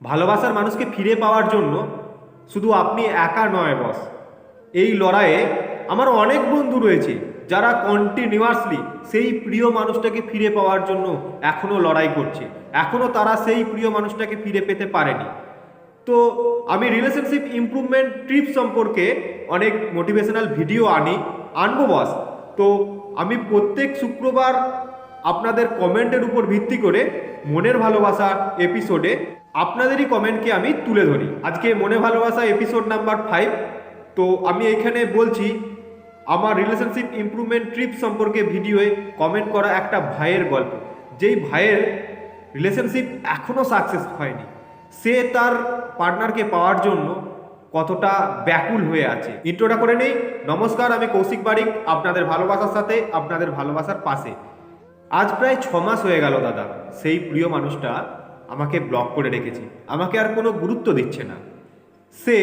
ভালোবাসার মানুষকে ফিরে পাওয়ার জন্য শুধু আপনি একা নয় বস এই লড়াইয়ে আমার অনেক বন্ধু রয়েছে যারা কন্টিনিউয়াসলি সেই প্রিয় মানুষটাকে ফিরে পাওয়ার জন্য এখনও লড়াই করছে। এখনও তারা সেই প্রিয় মানুষটাকে ফিরে পেতে পারেনি। তো আমি রিলেশনশিপ ইমপ্রুভমেন্ট ট্রিপ সম্পর্কে অনেক মোটিভেশনাল ভিডিও আনি, আনব বস তো আমি প্রত্যেক শুক্রবার আপনাদের কমেন্টের উপর ভিত্তি করে মনের ভালোবাসা এপিসোডে আপনাদেরই কমেন্টকে আমি তুলে ধরি। আজকে মনে ভালোবাসা এপিসোড নাম্বার ফাইভ তো আমি এখানে বলছি, আমার রিলেশনশিপ ইমপ্রুভমেন্ট ট্রিপ সম্পর্কে ভিডিওয়ে কমেন্ট করা একটা ভাইয়ের গল্প। যেই ভাইয়ের রিলেশনশিপ এখনও সাকসেস হয়নি। সে তার পার্টনারকে পাওয়ার জন্য কতটা ব্যাকুল হয়ে আছে। ইন্ট্রোটা করে নেই। নমস্কার, আমি কৌশিক বারিক, আপনাদের ভালোবাসার সাথে, আপনাদের ভালোবাসার পাশে। আজ প্রায় ছ মাস হয়ে গেল দাদা। সেই প্রিয় মানুষটা আমাকে ব্লক করে রেখেছে। আমাকে আর কোনো গুরুত্ব দিচ্ছে না। সে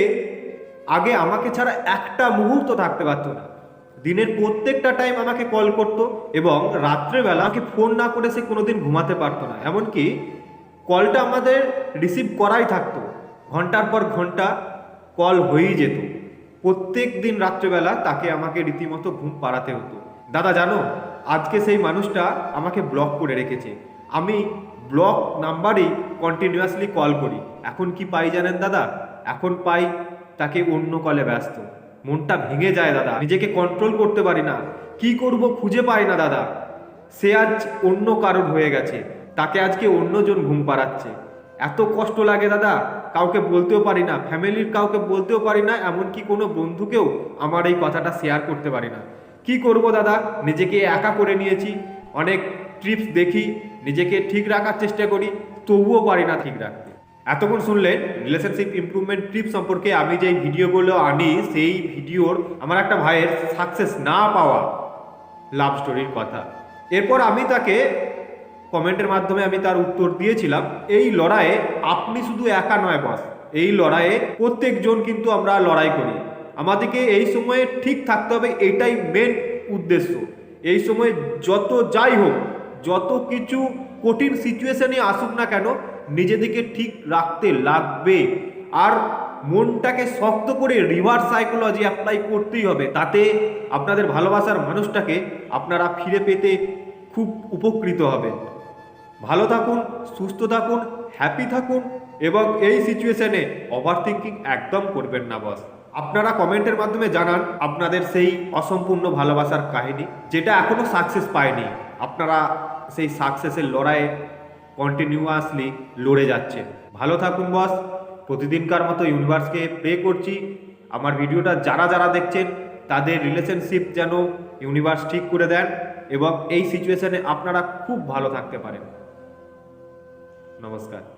আগে আমাকে ছাড়া একটা মুহূর্ত থাকতে পারতো না। দিনের প্রত্যেকটা টাইম আমাকে কল করতো এবং রাত্রেবেলা আমাকে ফোন না করে সে কোনোদিন ঘুমাতে পারতো না। এমনকি কলটা আমাদের রিসিভ করাই থাকতো। ঘণ্টার পর ঘণ্টা কল হয়েই যেত। প্রত্যেক দিন রাত্রেবেলা তাকে আমাকে রীতিমতো ঘুম পাড়াতে হতো। দাদা, জানো, আজকে সেই মানুষটা আমাকে ব্লক করে রেখেছে। আমি ব্লক নাম্বারেই কন্টিনিউয়াসলি কল করি। এখন কি পাই জানেন দাদা? এখন পাই তাকে অন্য কলে ব্যস্ত। মনটা ভেঙে যায় দাদা। নিজেকে কন্ট্রোল করতে পারি না। কি করব খুঁজে পাই না দাদা। সে আজ অন্য কারণ হয়ে গেছে। তাকে আজকে অন্যজন ঘুম পাড়াচ্ছে। এত কষ্ট লাগে দাদা। কাউকে বলতেও পারি না। ফ্যামিলির কাউকে বলতেও পারি না। এমনকি কোনো বন্ধুকেও আমার এই কথাটা শেয়ার করতে পারি না। কি করব দাদা? নিজেকে একা করে নিয়েছি। অনেক ট্রিপস দেখি, নিজেকে ঠিক রাখার চেষ্টা করি, তবুও পারি না ঠিক রাখতে। এতক্ষণ শুনলেন রিলেশনশিপ ইমপ্রুভমেন্ট ট্রিপ সম্পর্কে আমি যেই ভিডিওগুলো আনি, সেই ভিডিওর আমার একটা ভাইয়ের সাকসেস না পাওয়া লাভ স্টোরির কথা। এরপর আমি তাকে কমেন্টের মাধ্যমে আমি তার উত্তর দিয়েছিলাম, এই লড়াইয়ে আপনি শুধু একা নয় বস এই লড়াইয়ে প্রত্যেকজন কিন্তু আমরা লড়াই করি। আমাদেরকে এই সময়ে ঠিক থাকতে হবে, এটাই মেন উদ্দেশ্য। এই সময় যত যাই হোক যত কিছু কঠিন সিচুয়েশনে আসুক না কেন, নিজেদেরকে ঠিক রাখতে লাগবে। আর মনটাকে শক্ত করে রিভার্স সাইকোলজি অ্যাপ্লাই করতেই হবে, তাতে আপনাদের ভালোবাসার মানুষটাকে আপনারা ফিরে পেতে খুব উপকৃত হবেন। ভালো থাকুন, সুস্থ থাকুন হ্যাপি থাকুন এবং এই সিচুয়েশনে ওভার থিঙ্কিং একদম করবেন না বস আপনারা কমেন্টের মাধ্যমে জানান আপনাদের সেই অসম্পূর্ণ ভালোবাসার কাহিনী, যেটা এখনও সাকসেস পায়নি। আপনারা সেই সাকসেসের লড়াইয়ে কন্টিনিউয়াসলি লড়ে যাচ্ছেন ভালো থাকুন বস প্রতিদিনকার মতো ইউনিভার্সকে প্রে করছি। আমার ভিডিওটা যারা যারা দেখছেন, তাদের রিলেশনশিপ যেন ইউনিভার্স ঠিক করে দেন এবং এই সিচুয়েশনে আপনারা খুব ভালো থাকতে পারেন। নমস্কার।